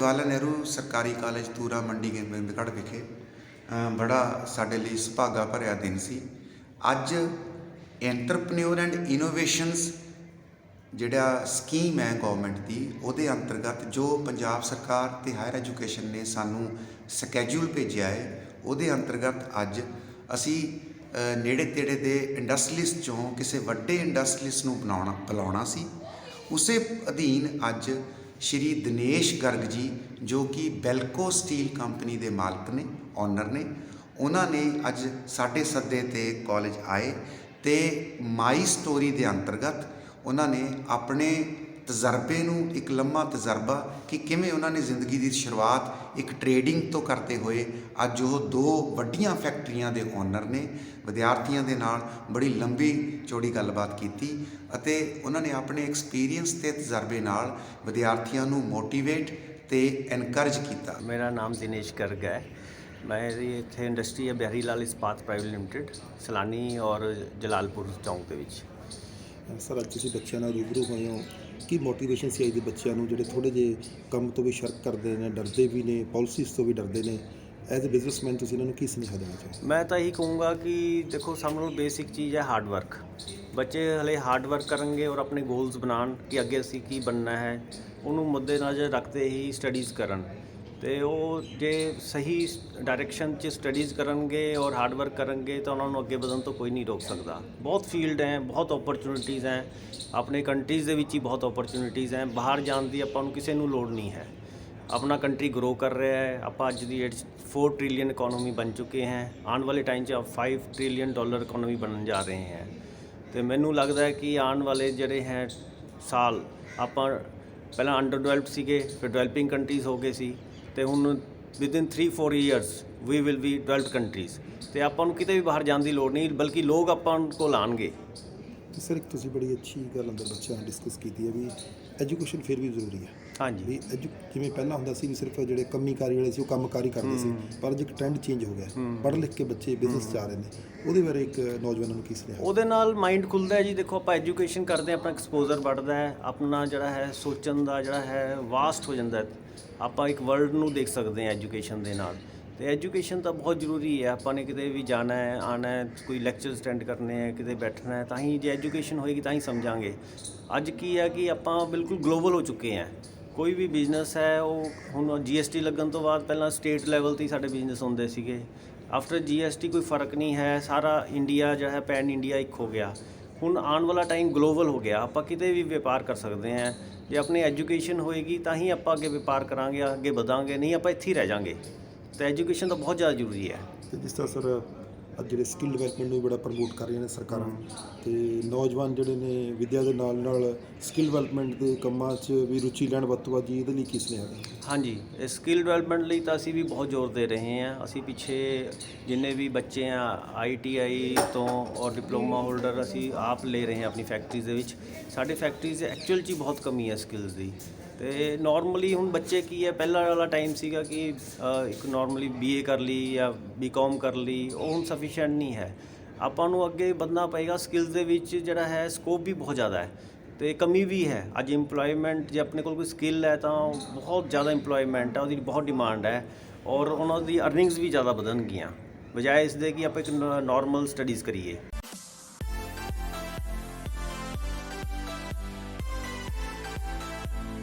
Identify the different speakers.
Speaker 1: ਜਵਾਹਰ ਨਹਿਰੂ ਸਰਕਾਰੀ ਕਾਲਜ ਤੂਰਾ ਮੰਡੀ ਗੋਬਿੰਦਗੜ੍ਹ ਵਿਖੇ ਬੜਾ ਸਾਡੇ ਲਈ ਸੁਭਾਗਾ ਭਰਿਆ ਦਿਨ ਸੀ। ਅੱਜ ਐਂਟਰਪ੍ਰੈਨਿਓਰ ਐਂਡ ਇਨੋਵੇਸ਼ਨਸ ਜਿਹੜਾ ਸਕੀਮ ਹੈ ਗਵਰਨਮੈਂਟ ਦੀ, ਉਹਦੇ ਅੰਤਰਗਤ ਜੋ ਪੰਜਾਬ ਸਰਕਾਰ ਤੇ ਹਾਇਰ ਐਜੂਕੇਸ਼ਨ ਨੇ ਸਾਨੂੰ ਸਕੇਜੂਲ ਭੇਜਿਆ ਹੈ, ਉਹਦੇ ਅੰਤਰਗਤ ਅੱਜ ਅਸੀਂ ਨੇੜੇ ਤੇੜੇ ਦੇ ਇੰਡਸਟਰੀਲਿਸਟ ਚੋਂ ਕਿਸੇ ਵੱਡੇ ਇੰਡਸਟਰੀਲਿਸਟ ਨੂੰ ਬਣਾਉਣਾ, ਬੁਲਾਉਣਾ ਸੀ। ਉਸੇ ਅਧੀਨ ਅੱਜ ਸ਼੍ਰੀ ਦਿਨੇਸ਼ ਗਰਗ ਜੀ, ਜੋ ਕਿ ਬੈਲਕੋ ਸਟੀਲ ਕੰਪਨੀ ਦੇ ਮਾਲਕ ਨੇ ਓਨਰ ਨੇ। ਉਹਨਾਂ ਨੇ ਅੱਜ ਸਾਡੇ ਸੱਦੇ ਤੇ ਕਾਲਜ ਆਏ ਤੇ ਮਾਈ ਸਟੋਰੀ ਦੇ ਅੰਤਰਗਤ ਉਹਨਾਂ ਨੇ ਆਪਣੇ ਤਜਰਬੇ ਨੂੰ, ਇੱਕ ਲੰਮਾ ਤਜਰਬਾ ਕਿ ਕਿਵੇਂ ਉਹਨਾਂ ਨੇ ਜ਼ਿੰਦਗੀ ਦੀ ਸ਼ੁਰੂਆਤ ਇੱਕ ਟਰੇਡਿੰਗ ਤੋਂ ਕਰਦੇ ਹੋਏ, ਅੱਜ ਉਹ ਦੋ ਵੱਡੀਆਂ ਫੈਕਟਰੀਆਂ ਦੇ ਓਨਰ ਨੇ, ਵਿਦਿਆਰਥੀਆਂ ਦੇ ਨਾਲ ਬੜੀ ਲੰਬੀ ਚੌੜੀ ਗੱਲਬਾਤ ਕੀਤੀ ਅਤੇ ਉਹਨਾਂ ਨੇ ਆਪਣੇ ਐਕਸਪੀਰੀਅੰਸ ਤੇ ਤਜਰਬੇ ਨਾਲ ਵਿਦਿਆਰਥੀਆਂ ਨੂੰ ਮੋਟੀਵੇਟ ਤੇ ਐਨਕਰੇਜ ਕੀਤਾ।
Speaker 2: ਮੇਰਾ ਨਾਮ ਦਿਨੇਸ਼ ਗਰਗ ਹੈ। ਮੇਰੀ ਇੱਥੇ ਇੰਡਸਟਰੀ ਹੈ ਬਿਹਾਰੀ ਲਾਲ ਇਸਪਾਤ ਪ੍ਰਾਈਵੇਟ ਲਿਮਟਿਡ ਸਲਾਨੀ ਔਰ ਜਲਾਲਪੁਰ ਚੌਂਕ ਦੇ ਵਿੱਚ।
Speaker 3: ਸਰ ਅੱਜ ਤੁਸੀਂ ਬੱਚਿਆਂ ਨਾਲ ਰੂਬਰੂ ਹੋਏ ਹੋ। ਕੀ ਮੋਟੀਵੇਸ਼ਨ ਸੀ ਅੱਜ ਦੇ ਬੱਚਿਆਂ ਨੂੰ? ਜਿਹੜੇ ਥੋੜੇ ਜਿਹੇ ਕੰਮ ਤੋਂ ਵੀ ਸ਼ਰਕ ਕਰਦੇ ਨੇ, ਡਰਦੇ ਵੀ ਨੇ ਪਾਲਿਸੀਜ਼ ਤੋਂ ਵੀ ਡਰਦੇ ਨੇ। ਐਜ਼ ਅ ਬਿਜ਼ਨਸਮੈਨ ਤੁਸੀਂ ਇਹਨਾਂ ਨੂੰ ਕੀ ਸੁਨੇਹਾ ਦੇਣਾ ਚਾਹੋਗੇ?
Speaker 2: ਮੈਂ ਤਾਂ ਇਹੀ ਕਹੂੰਗਾ ਕਿ ਦੇਖੋ, ਸਭ ਨੂੰ ਬੇਸਿਕ ਚੀਜ਼ ਹੈ ਹਾਰਡ ਵਰਕ ਬੱਚੇ ਹਲੇ ਹਾਰਡ ਵਰਕ ਕਰਨਗੇ ਔਰ ਆਪਣੇ ਗੋਲਸ ਬਣਾਉਣ ਕਿ ਅੱਗੇ ਅਸੀਂ ਕੀ ਬਣਨਾ ਹੈ। ਉਹਨੂੰ ਮੁੱਦੇ ਨਜ਼ਰ ਰੱਖਦੇ ਹੀ ਸਟੱਡੀਜ਼ ਕਰਨ। ਤੇ ਉਹ ਜੇ ਸਹੀ ਡਾਇਰੈਕਸ਼ਨ 'ਚ ਸਟੱਡੀਜ਼ ਕਰਨਗੇ ਔਰ ਹਾਰਡ ਵਰਕ ਕਰਨਗੇ ਤਾਂ ਉਹਨਾਂ ਨੂੰ ਅੱਗੇ ਵਧਣ ਤੋਂ ਕੋਈ ਨਹੀਂ ਰੋਕ ਸਕਦਾ। ਬਹੁਤ ਫੀਲਡ ਹੈ, ਬਹੁਤ ਓਪਰਚੁਨਿਟੀਜ਼ ਹੈ। ਆਪਣੇ ਕੰਟਰੀਜ਼ ਦੇ ਵਿੱਚ ਹੀ ਬਹੁਤ ਓਪਰਚੁਨਿਟੀਜ਼ ਹੈ। ਬਾਹਰ ਜਾਣ ਦੀ ਆਪਾਂ ਨੂੰ ਕਿਸੇ ਨੂੰ ਲੋੜ ਨਹੀਂ ਹੈ। ਆਪਣਾ ਕੰਟਰੀ ਗਰੋ ਕਰ ਰਿਹਾ ਹੈ। ਆਪਾਂ ਅੱਜ ਦੀ ਡੇਟ 'ਚ 4 ਟ੍ਰਿਲੀਅਨ ਇਕਨੋਮੀ ਬਣ ਚੁੱਕੇ ਹੈ। ਆਉਣ ਵਾਲੇ ਟਾਈਮ 'ਚ 5 ਟ੍ਰਿਲੀਅਨ ਡਾਲਰ ਇਕਨੋਮੀ ਬਣਨ ਜਾ ਰਹੇ ਹੈ। ਤੇ ਮੈਨੂੰ ਲੱਗਦਾ ਹੈ ਕਿ ਆਉਣ ਵਾਲੇ ਜਿਹੜੇ ਹੈ ਸਾਲ ਆਪਾਂ ਪਹਿਲਾਂ ਅੰਡਰ ਡਿਵੈਲਪਡ ਸੀਗੇ, ਫਿਰ ਡਿਵੈਲਪਿੰਗ ਕੰਟਰੀਜ਼ ਹੋ ਗਏ ਸੀ। ਤੇ ਹੁਣ within 3-4 years we will be developed countries ਤੇ ਆਪਾਂ ਨੂੰ ਕਿਤੇ ਵੀ ਬਾਹਰ ਜਾਣ ਦੀ ਲੋੜ ਨਹੀਂ, ਬਲਕਿ ਲੋਕ ਆਪਾਂ ਕੋਲ ਆਉਣਗੇ।
Speaker 3: ਤੇ ਸਰ ਇੱਕ ਤੁਸੀਂ ਬੜੀ ਅੱਛੀ ਗੱਲ ਅੰਦਰ ਬੱਚਿਆਂ ਨਾਲ ਡਿਸਕਸ ਕੀਤੀ ਹੈ ਵੀ ਐਜੂਕੇਸ਼ਨ ਫਿਰ ਵੀ ਜ਼ਰੂਰੀ ਹੈ।
Speaker 2: ਹਾਂਜੀ।
Speaker 3: ਵੀ ਐਜੂ ਜਿਵੇਂ ਪਹਿਲਾਂ ਹੁੰਦਾ ਸੀ ਵੀ ਸਿਰਫ ਜਿਹੜੇ ਕੰਮੀਕਾਰੀ ਵਾਲੇ ਸੀ ਉਹ ਕੰਮਕਾਰੀ ਕਰਦੇ ਸੀ ਪਰ ਅੱਜ ਇੱਕ ਟ੍ਰੈਂਡ ਚੇਂਜ ਹੋ ਗਿਆ ਪੜ੍ਹ ਲਿਖ ਕੇ ਬੱਚੇ ਬਿਜ਼ਨਸ ਜਾ ਰਹੇ ਨੇ। ਉਹਦੇ ਬਾਰੇ ਇੱਕ ਨੌਜਵਾਨਾਂ ਨੂੰ ਕੀ ਸੁਨੇਹਾ
Speaker 2: ਉਹਦੇ ਨਾਲ ਮਾਈਂਡ ਖੁੱਲਦਾ ਹੈ ਜੀ। ਦੇਖੋ ਆਪਾਂ ਐਜੂਕੇਸ਼ਨ ਕਰਦੇ ਆਪਣਾ ਐਕਸਪੋਜ਼ਰ ਵੱਧਦਾ ਹੈ ਆਪਣਾ ਜਿਹੜਾ ਹੈ ਸੋਚਣ ਦਾ ਜਿਹੜਾ ਹੈ ਵਾਸਟ ਹੋ ਜਾਂਦਾ ਹੈ। ਆਪਾਂ ਇੱਕ ਵਰਲਡ ਨੂੰ ਦੇਖ ਸਕਦੇ ਹਾਂ ਐਜੂਕੇਸ਼ਨ ਦੇ ਨਾਲ। ਤੇ ਐਜੂਕੇਸ਼ਨ ਤਾਂ ਬਹੁਤ ਜ਼ਰੂਰੀ ਹੈ। ਆਪਾਂ ਨੇ ਕਿਤੇ ਵੀ ਜਾਣਾ ਹੈ ਆਣਾ ਹੈ, ਕੋਈ ਲੈਕਚਰ ਅਟੈਂਡ ਕਰਨੇ ਹੈ, ਕਿਤੇ ਬੈਠਣਾ ਹੈ, ਤਾਂ ਹੀ ਜੇ ਐਜੂਕੇਸ਼ਨ ਹੋਏਗੀ ਤਾਂ ਹੀ ਸਮਝਾਂਗੇ। ਅੱਜ ਕੀ ਹੈ ਕਿ ਆਪਾਂ ਬਿਲਕੁਲ ਗਲੋਬਲ ਹੋ ਚੁੱਕੇ ਹਾਂ। ਕੋਈ ਵੀ ਬਿਜ਼ਨਸ ਹੈ, ਉਹ ਹੁਣ ਜੀਐਸਟੀ ਲੱਗਣ ਤੋਂ ਬਾਅਦ ਪਹਿਲਾਂ ਸਟੇਟ ਲੈਵਲ ਤੇ ਹੀ ਸਾਡੇ ਬਿਜ਼ਨਸ ਹੁੰਦੇ ਸੀਗੇ। ਆਫਟਰ ਜੀਐਸਟੀ ਕੋਈ ਫ਼ਰਕ ਨਹੀਂ ਹੈ, ਸਾਰਾ ਇੰਡੀਆ ਜਿਹੜਾ ਹੈ ਪੈਨ ਇੰਡੀਆ ਇੱਕ ਹੋ ਗਿਆ। ਹੁਣ ਆਉਣ ਵਾਲਾ ਟਾਈਮ ਗਲੋਬਲ ਹੋ ਗਿਆ। ਆਪਾਂ ਕਿਤੇ ਵੀ ਵਪਾਰ ਕਰ ਸਕਦੇ ਹਾਂ। ਜੇ ਆਪਣੀ ਐਜੂਕੇਸ਼ਨ ਹੋਏਗੀ ਤਾਂ ਹੀ ਆਪਾਂ ਅੱਗੇ ਵਪਾਰ ਕਰਾਂਗੇ, ਅੱਗੇ ਵਧਾਂਗੇ, ਨਹੀਂ ਆਪਾਂ ਇੱਥੇ ਹੀ ਰਹਿ ਜਾਾਂਗੇ। ਤਾਂ ਐਜੂਕੇਸ਼ਨ ਤਾਂ ਬਹੁਤ ਜ਼ਿਆਦਾ ਜ਼ਰੂਰੀ ਹੈ।
Speaker 3: ਤੇ ਜਿਸ ਤਰ੍ਹਾਂ ਸਰ ਅੱਜ ਜਿਹੜੇ ਸਕਿੱਲ ਡਿਵੈਲਪਮੈਂਟ ਨੂੰ ਵੀ ਬੜਾ ਪ੍ਰਮੋਟ ਕਰ ਰਹੀਆਂ ਨੇ ਸਰਕਾਰਾਂ ਤੇ ਨੌਜਵਾਨ ਜਿਹੜੇ ਨੇ ਵਿੱਦਿਆ ਦੇ ਨਾਲ ਨਾਲ ਸਕਿੱਲ ਡਿਵੈਲਪਮੈਂਟ ਦੇ ਕੰਮਾਂ 'ਚ ਵੀ ਰੁਚੀ ਲੈਣ ਵੱਧ ਤੋਂ ਵੱਧ ਜੀ ਇਹਦੇ ਲਈ ਕੀ ਸੁਨੇਹਾ ਦੇਣਾ
Speaker 2: ਹਾਂਜੀ ਇਹ ਸਕਿੱਲ ਡਿਵੈਲਪਮੈਂਟ ਲਈ ਤਾਂ ਅਸੀਂ ਵੀ ਬਹੁਤ ਜ਼ੋਰ ਦੇ ਰਹੇ ਹਾਂ। ਅਸੀਂ ਪਿੱਛੇ ਜਿੰਨੇ ਵੀ ਬੱਚੇ ਆ ਆਈਟੀਆਈ ਤੋਂ ਔਰ ਡਿਪਲੋਮਾ ਹੋਲਡਰ ਅਸੀਂ ਆਪ ਲੈ ਰਹੇ ਹਾਂ ਆਪਣੀ ਫੈਕਟਰੀਜ਼ ਦੇ ਵਿੱਚ। ਸਾਡੇ ਫੈਕਟਰੀਜ਼ ਐਕਚੁਅਲ 'ਚ ਹੀ ਬਹੁਤ ਕਮੀ ਹੈ ਸਕਿੱਲਸ ਦੀ। ਤੇ ਨਾਰਮਲੀ ਹੁਣ ਬੱਚੇ ਕੀ ਹੈ ਪਹਿਲਾਂ ਵਾਲਾ ਟਾਈਮ ਸੀਗਾ ਕਿ ਅ, ਇੱਕ ਨਾਰਮਲੀ ਬੀਏ ਕਰ ਲਈ ਜਾਂ ਬੀਕਾਮ ਕਰ ਲਈ ਉਹ ਹੁਣ ਸਫੀਸ਼ੀਐਂਟ ਨਹੀਂ ਹੈ। ਆਪਾਂ ਨੂੰ ਅੱਗੇ ਵਧਣਾ ਪਏਗਾ ਸਕਿੱਲਸ ਦੇ ਵਿੱਚ ਜਿਹੜਾ ਹੈ ਸਕੋਪ ਵੀ ਬਹੁਤ ਜ਼ਿਆਦਾ ਹੈ ਤੇ ਕਮੀ ਵੀ ਹੈ। ਅੱਜ EMPLOYMENT ਜੇ ਆਪਣੇ ਕੋਲ ਕੋਈ ਸਕਿੱਲ ਹੈ ਤਾਂ ਬਹੁਤ ਜ਼ਿਆਦਾ EMPLOYMENT ਹੈ ਉਹਦੀ ਬਹੁਤ ਡਿਮਾਂਡ ਹੈ ਔਰ ਉਹਨਾਂ ਦੀ ਅਰਨਿੰਗਸ ਵੀ ਜ਼ਿਆਦਾ ਵਧਣਗੀਆਂ ਬਜਾਏ ਇਸ ਦੇ ਕਿ ਆਪਾਂ ਇੱਕ ਨਾਰਮਲ ਸਟੱਡੀਜ਼ ਕਰੀਏ।